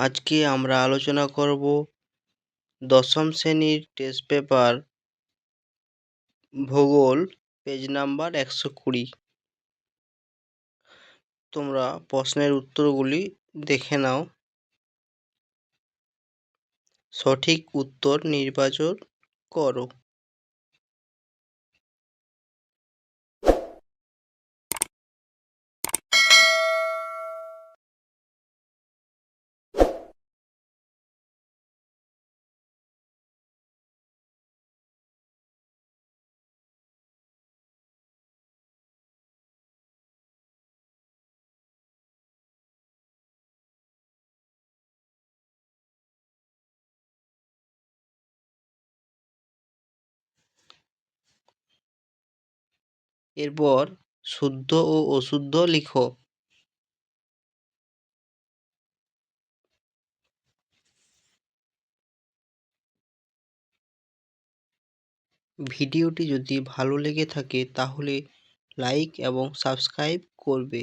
আজকে আমরা আলোচনা করব দশম শ্রেণির টেস্ট পেপার ভূগোল পেজ নাম্বার একশো কুড়ি। তোমরা প্রশ্নের উত্তরগুলি দেখে নাও। সঠিক উত্তর নির্বাচন করো। এরপর শুদ্ধ ও অশুদ্ধ লিখো। ভিডিওটি যদি ভালো লেগে থাকে তাহলে লাইক এবং সাবস্ক্রাইব করবে।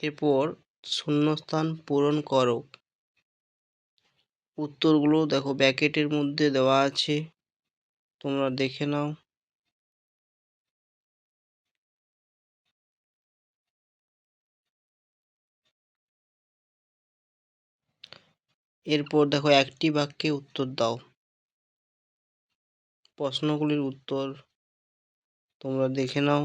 এরপর শূন্যস্থান পূরণ করো। উত্তরগুলো দেখো ব্যাকেটের মধ্যে দেওয়া আছে। তোমরা দেখে নাও। এরপর দেখো একটি বাক্যে উত্তর দাও। প্রশ্নগুলির উত্তর তোমরা দেখে নাও।